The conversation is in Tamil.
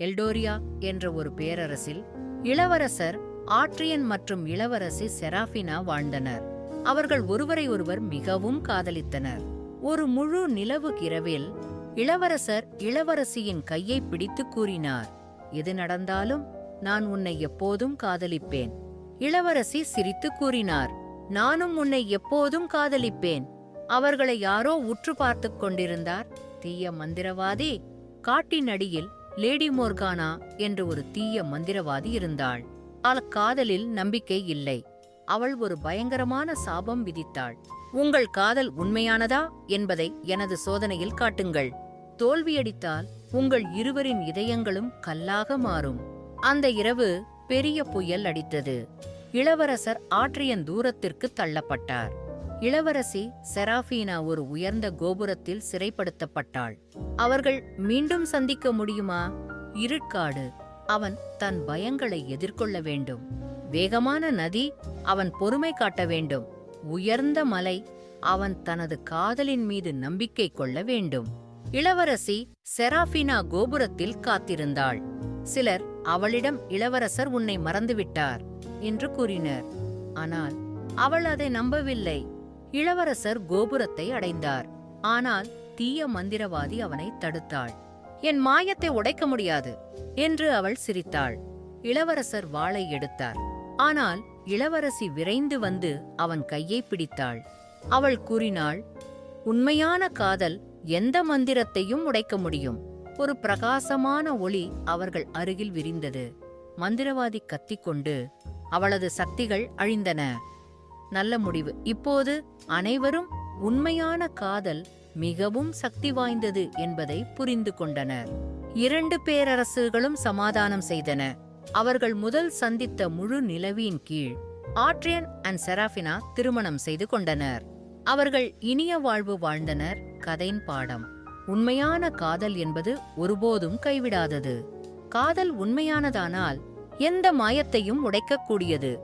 எல்டோரியா என்ற ஒரு பேரரசில் இளவரசர் ஆட்ரியன் மற்றும் இளவரசி செராஃபினா வாழ்ந்தனர். அவர்கள் ஒருவரை ஒருவர் மிகவும் காதலித்தனர். ஒரு முழு நிலவு கிரவில் இளவரசர் இளவரசியின் கையை பிடித்து கூறினார் எது நடந்தாலும் நான் உன்னை எப்போதும் காதலிப்பேன். இளவரசி சிரித்து கூறினார் நானும் உன்னை எப்போதும் காதலிப்பேன். அவர்களை யாரோ உற்று பார்த்து கொண்டிருந்தார். தீய மந்திரவாதி காட்டின் அடியில் லேடி மோர்கானா என்று ஒரு தீய மந்திரவாதி இருந்தாள். அவள் காதலில் நம்பிக்கை இல்லை. அவள் ஒரு பயங்கரமான சாபம் விதித்தாள். உங்கள் காதல் உண்மையானதா? என்பதை எனது சோதனையில் காட்டுங்கள். தோல்வியடித்தால் உங்கள் இருவரின் இதயங்களும் கல்லாக மாறும். அந்த இரவு பெரிய புயல் அடித்தது. இளவரசர் ஆற்றியன் தூரத்திற்கு தள்ளப்பட்டார். இளவரசி செராஃபீனா ஒரு உயர்ந்த கோபுரத்தில் சிறைப்படுத்தப்பட்டாள். அவர்கள் மீண்டும் சந்திக்க முடியுமா? இருட்காடு அவன் தன் பயங்களை எதிர்கொள்ள வேண்டும். வேகமான நதி அவன் பொறுமை காட்ட வேண்டும். உயர்ந்த மலை அவன் தனது காதலின் மீது நம்பிக்கை கொள்ள வேண்டும். இளவரசி செராஃபினா கோபுரத்தில் காத்திருந்தாள். சிலர் அவளிடம் இளவரசர் உன்னை மறந்துவிட்டார் என்று கூறினர். ஆனால் அவள் அதை நம்பவில்லை. இளவரசர் கோபுரத்தை அடைந்தார். ஆனால் தீய மந்திரவாதி அவனை தடுத்தாள். என் மாயத்தை உடைக்க முடியாது என்று அவள் சிரித்தாள். இளவரசர் வாளை எடுத்தார். ஆனால் இளவரசி விரைந்து வந்து அவன் கையை பிடித்தாள். அவள் கூறினாள் உண்மையான காதல் எந்த மந்திரத்தையும் உடைக்க முடியும். ஒரு பிரகாசமான ஒளி அவர்கள் அருகில் விரிந்தது. மந்திரவாதி கத்திக்கொண்டு அவளது சக்திகள் அழிந்தன. நல்ல முடிவு. இப்போது அனைவரும் உண்மையான காதல் மிகவும் சக்தி வாய்ந்தது என்பதை புரிந்து கொண்டனர். இரண்டு பேரரசுகளும் சமாதானம் செய்தன. அவர்கள் முதல் சந்தித்த முழு நிலவியின் கீழ் ஆட்ரியன் அண்ட் செராஃபினா திருமணம் செய்து கொண்டனர். அவர்கள் இனிய வாழ்வு வாழ்ந்தனர் கதையின் பாடம். உண்மையான காதல் என்பது ஒருபோதும் கைவிடாதது. காதல் உண்மையானதானால் எந்த மாயத்தையும் உடைக்கக்கூடியது.